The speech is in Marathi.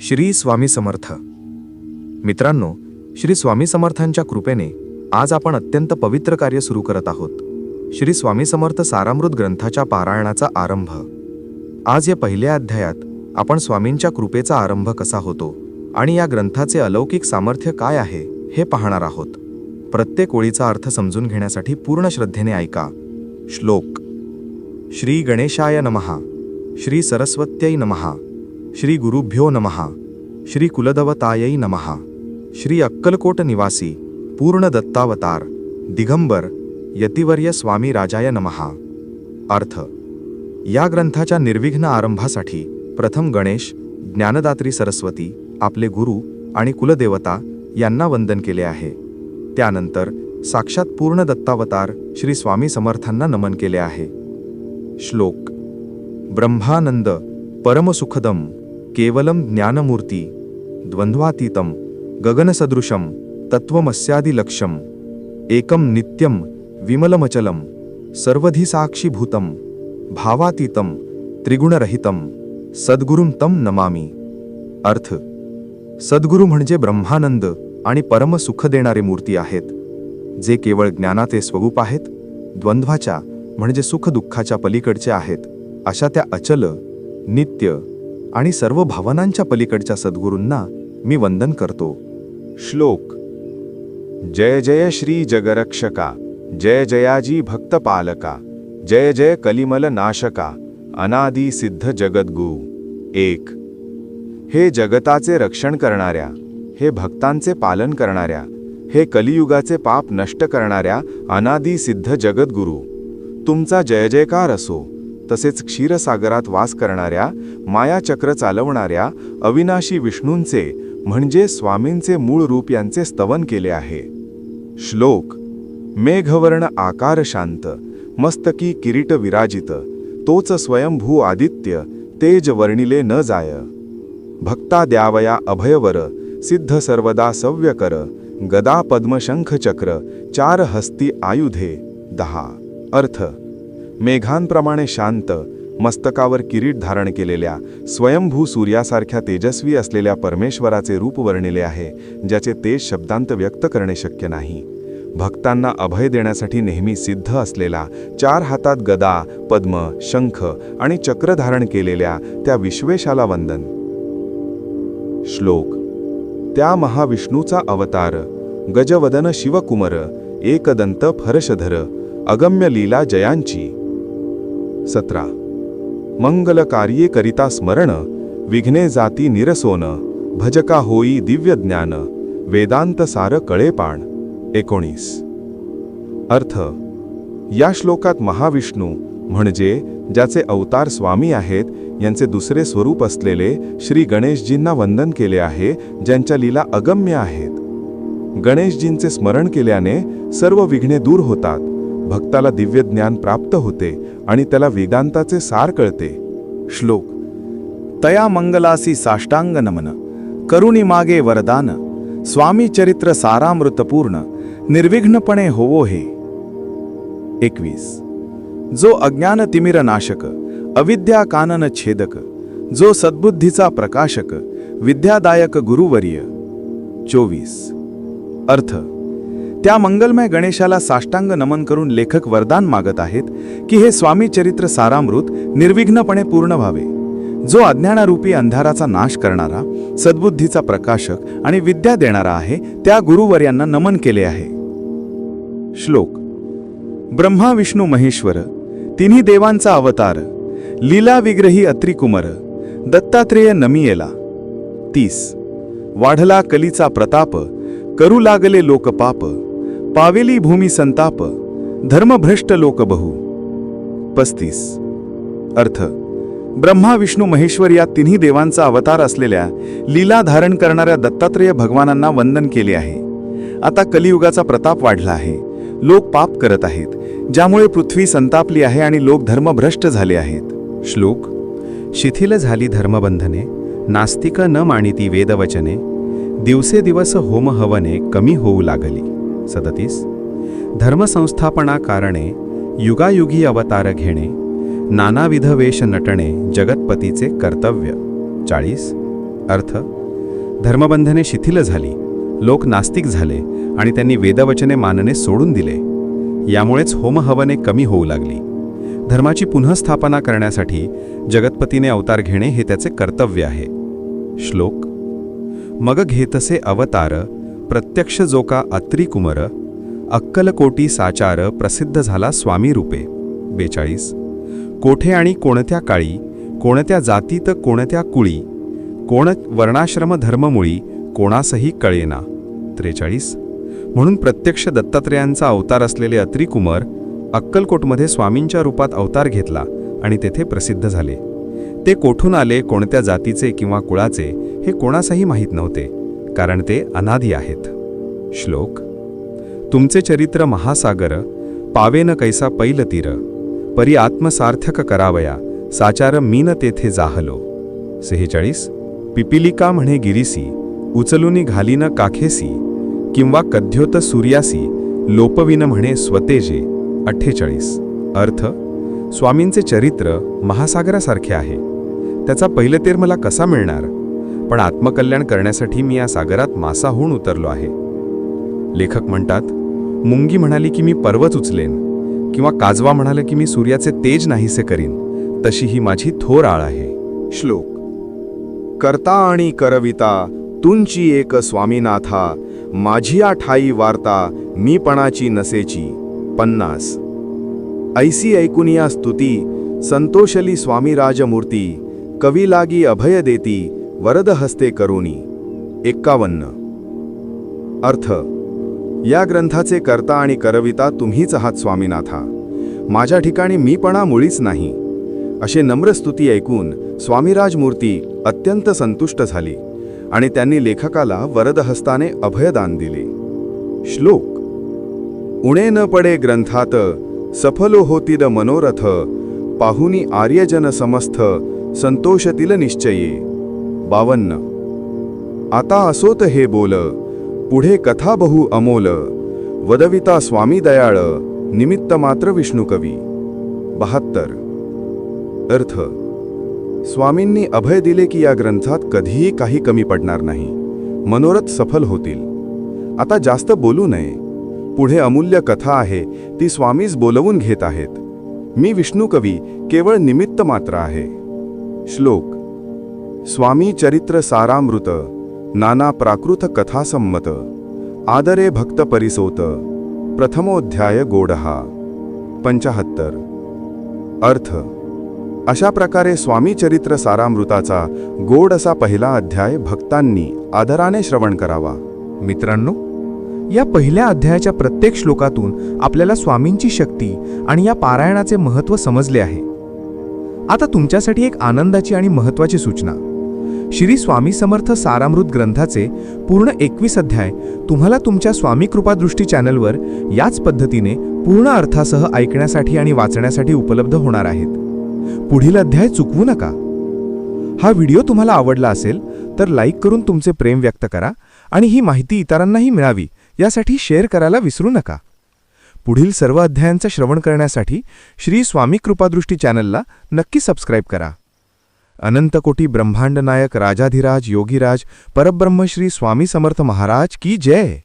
श्री स्वामी समर्थ. मित्रांनो श्री स्वामी समर्थांच्या कृपेने आज आपण अत्यंत पवित्र कार्य सुरू करत आहोत. श्री स्वामी समर्थ सारामृत ग्रंथाच्या पारायणाचा आरंभ. आज या पहिल्या अध्यायात आपण स्वामींच्या कृपेचा आरंभ कसा होतो आणि या ग्रंथाचे अलौकिक सामर्थ्य काय आहे हे पाहणार आहोत. प्रत्येक ओळीचा अर्थ समजून घेण्यासाठी पूर्ण श्रद्धेने ऐका. श्लोक. श्री गणेशाय नमहा श्री सरस्वत्यै नमहा श्री गुरुभ्यो नमहा श्री कुलदवतायै नमहा श्री अक्कलकोट निवासी पूर्ण दत्तावतार दिगंबर यतिवर्य स्वामी राजाय नमहा अर्थ या ग्रंथाच्या निर्विघ्न आरंभासाठी प्रथम गणेश ज्ञानदात्री सरस्वती आपले गुरु आणि कुलदेवता यांना वंदन केले आहे. त्यानंतर साक्षात पूर्ण दत्तावतार श्री स्वामी समर्थांना नमन केले आहे. श्लोक ब्रह्मानंद परमसुखदम। केवलं ज्ञानमूर्ती द्वंद्वातीतम गगनसदृशम तत्वमस्यादिलक्ष्यम एकम नित्यम विमलमचलम सर्वधिसाक्षीभूतम भावातीतम त्रिगुणरहितम सद्गुरुम तम नमामी। अर्थ सद्गुरू म्हणजे ब्रह्मानंद आणि परम सुख देणारे मूर्ती आहेत जे केवळ ज्ञानाचे स्वरूप आहेत द्वंद्वाच्या म्हणजे सुख दुःखाच्या पलीकडचे आहेत अशा त्या अचल नित्य आणि सर्व भावनांच्या पलीकडच्या सद्गुरूंना मी वंदन करतो. श्लोक. जय जय श्री जगरक्षका जय जयाजी भक्तपालका जय जय कलिमल नाशका अनादी सिद्ध जगद्गु. एक. हे जगताचे रक्षण करणाऱ्या हे भक्तांचे पालन करणाऱ्या हे कलियुगाचे पाप नष्ट करणाऱ्या अनादी सिद्ध जगद्गुरु. तुमचा जय जयकार असो. तसेच क्षीरसागरात वास करणाऱ्या मायाचक्र चालवणाऱ्या अविनाशी विष्णूंचे म्हणजे स्वामींचे मूळ रूप यांचे स्तवन केले आहे. श्लोक मेघवर्ण आकार शांत मस्तकी किरीट विराजित तोच स्वयंभू आदित्य तेज वर्णिले न जाय. भक्ता द्यावया अभयवर सिद्ध सर्वदा सव्यकर गदा पद्मशंख चक्र चार हस्ती आयुधे. दहा. अर्थ मेघांप्रमाणे शांत मस्तकावर किरीट धारण केलेल्या स्वयंभू सूर्यासारख्या तेजस्वी असलेल्या परमेश्वराचे रूप वर्णिले आहे ज्याचे तेज शब्दांत व्यक्त करणे शक्य नाही. भक्तांना अभय देण्यासाठी नेहमी सिद्ध असलेला चार हातात गदा पद्म शंख आणि चक्र धारण केलेल्या त्या विश्वेशाला वंदन. श्लोक. त्या महाविष्णूचा अवतार गजवदन शिवकुमर एकदंत फरशधर अगम्य लीला जयांची सतरा. मंगल कार्ये करिता स्मरण विघ्ने जाती निरसोन भजका होई दिव्य ज्ञान वेदांत सार कळेपाण. एकोणीस. अर्थ. या श्लोकात महाविष्णू म्हणजे ज्याचे अवतार स्वामी आहेत यांचे दुसरे स्वरूप असलेले श्री गणेशजींना वंदन केले आहे ज्यांच्या लीला अगम्य आहेत. गणेशजींचे स्मरण केल्याने सर्व विघ्ने दूर होतात भक्ताला दिव्य ज्ञान प्राप्त होते आणि त्याला वेदांताचे सार कळते. श्लोक. तया मंगलासी साष्टांग नमन करुणी मागे वरदान स्वामी चरित्र सारामृतपूर्ण निर्विघ्नपणे होवो हे. एकवीस. जो अज्ञान तिमिर नाशक अविद्या कानन छेदक जो सद्बुद्धीचा प्रकाशक विद्यादायक गुरुवर्य. चोवीस. अर्थ. त्या मंगलमय गणेशाला साष्टांग नमन करून लेखक वरदान मागत आहेत की हे स्वामी चरित्र सारामृत निर्विघ्नपणे पूर्ण व्हावे. जो अज्ञानारूपी अंधाराचा नाश करणारा सद्बुद्धीचा प्रकाशक आणि विद्या देणारा आहे त्या गुरुवर्यांना नमन केले आहे. श्लोक. ब्रह्मा विष्णू महेश्वर तिन्ही देवांचा अवतार लीला विग्रही अत्रिकुमर दत्तात्रेय नमियेला. तीस. वाढला कलीचा प्रताप करू लागले लोकपाप पावेली भूमी संताप धर्मभ्रष्ट लोक बहु. पस्तीस. अर्थ. ब्रह्मा विष्णू महेश्वर या तिन्ही देवांचा अवतार असलेल्या लीला धारण करणाऱ्या दत्तात्रेय भगवानांना वंदन केले आहे. आता कलियुगाचा प्रताप वाढला आहे. लोक पाप करत आहेत ज्यामुळे पृथ्वी संतापली आहे आणि लोक धर्मभ्रष्ट झाले आहेत. श्लोक. शिथिल झाली धर्मबंधने नास्तिक न मानिती वेदवचने दिवसेदिवस होम हवने कमी होऊ लागली. सदतीस. धर्मसंस्थापना कारणे युगायुगी अवतार घेणे नानाविध वेश नटणे जगतपतीचे कर्तव्य. चाळीस. अर्थ धर्मबंधने शिथिल झाली लोक नास्तिक झाले आणि त्यांनी वेदवचने मानणे सोडून दिले. यामुळेच होमहवने कमी होऊ लागली. धर्माची पुनःस्थापना करण्यासाठी जगतपतीने अवतार घेणे हे त्याचे कर्तव्य आहे. श्लोक मग घेतसे अवतार प्रत्यक्ष जोका अत्रिकुमर अक्कलकोटी साचार प्रसिद्ध झाला स्वामी रूपे. बेचाळीस. कोठे आणि कोणत्या काळी कोणत्या जातीत कोणत्या कुळी कोण वर्णाश्रम धर्ममुळी कोणासही कळेना. त्रेचाळीस. म्हणून प्रत्यक्ष दत्तात्रेयांचा अवतार असलेले अत्रिकुमर अक्कलकोटमध्ये स्वामींच्या रूपात अवतार घेतला आणि तेथे प्रसिद्ध झाले. ते कोठून आले कोणत्या जातीचे किंवा कुळाचे हे कोणासही माहीत नव्हते. कारण ते अनादी आहेत. श्लोक तुमचे चरित्र महासागर पावेन कैसा पैल तीर परी आत्मसार्थक करावया साचार मीन तेथे जाहलो. सेहेचाळीस पिपिलिका म्हणे गिरीसी उचलुनी घालीन काखेसी किंवा कद्योत सूर्यासी लोपविन म्हणे स्वतेजे. अठ्ठेचाळीस अर्थ स्वामींचे चरित्र महासागरासारखे आहे. त्याचा पहिलतेर मला कसा मिळणार? पण आत्मकल्याण करण्यासाठी मी या सागरात मासा होऊन उतरलो आहे. लेखक म्हणतात मुंगी म्हणाली की मी पर्वत उचलेन किंवा काजवा म्हणाले की मी सूर्याचे तेज नाहीसे करीन तशी ही माझी थोर आळ आहे. श्लोक. करता आणि करविता तुंची एक स्वामीनाथा माझिया ठाई वार्ता मीपणाची नसेची. पन्नास. ऐसी ऐकुनिया स्तुती संतोषली स्वामी राजमूर्ती कवी लागी अभय देती वरद हस्ते करुणी एक्कावन्न. अर्थ या ग्रंथाचे कर्ता आणि करविता तुम्हीच आहात स्वामीनाथा. माझ्या ठिकाणी मीपणा मुळीच नाही. असे नम्र स्तुती ऐकून स्वामीराज मूर्ती अत्यंत संतुष्ट झाली आणि त्यांनी लेखकाला वरदहस्ताने अभयदान दिले. श्लोक उणे न पडे ग्रंथात सफलो होतील मनोरथ पाहुनी आर्यजन समस्थ संतोषतील निश्चये. बावन्न. आता असोत हे बोल पुढे कथा बहु अमोल वदविता स्वामी दयाळ निमित्त मात्र विष्णुकवी बहात्तर. अर्थ स्वामींनी अभय दिले की या ग्रंथात कधीही काही कमी पडणार नाही मनोरथ सफल होतील. आता जास्त बोलू नये. पुढे अमूल्य कथा आहे ती स्वामीच बोलवून घेत आहेत. मी विष्णुकवी केवळ निमित्त मात्र आहे. श्लोक स्वामी चरित्र सारामृत नाना प्राकृत कथासंमत आदरे भक्त परिसोत प्रथमोध्याय गोडहा. पंचाहत्तर. अर्थ. अशा प्रकारे स्वामी चरित्र सारामृताचा गोड असा पहिला अध्याय भक्तांनी आदराने श्रवण करावा. मित्रांनो या पहिल्या अध्यायाच्या प्रत्येक श्लोकातून आपल्याला स्वामींची शक्ती आणि या पारायणाचे महत्त्व समजले आहे. आता तुमच्यासाठी एक आनंदाची आणि महत्त्वाची सूचना. श्री स्वामी समर्थ सारामृत ग्रंथाचे पूर्ण एकवीस अध्याय तुम्हाला तुमच्या स्वामी कृपादृष्टी चॅनलवर याच पद्धतीने पूर्ण अर्थासह ऐकण्यासाठी आणि वाचण्यासाठी उपलब्ध होणार आहेत. पुढील अध्याय चुकवू नका. हा व्हिडिओ तुम्हाला आवडला असेल तर लाईक करून तुमचे प्रेम व्यक्त करा आणि ही माहिती इतरांनाही मिळावी यासाठी शेअर करायला विसरू नका. पुढील सर्व अध्यायांचं श्रवण करण्यासाठी श्री स्वामी कृपादृष्टी चॅनलला नक्की सबस्क्राईब करा. अनंतकोटी ब्रह्मांड नायक राजाधिराज योगीराज परब्रह्म श्री स्वामी समर्थ महाराज की जय।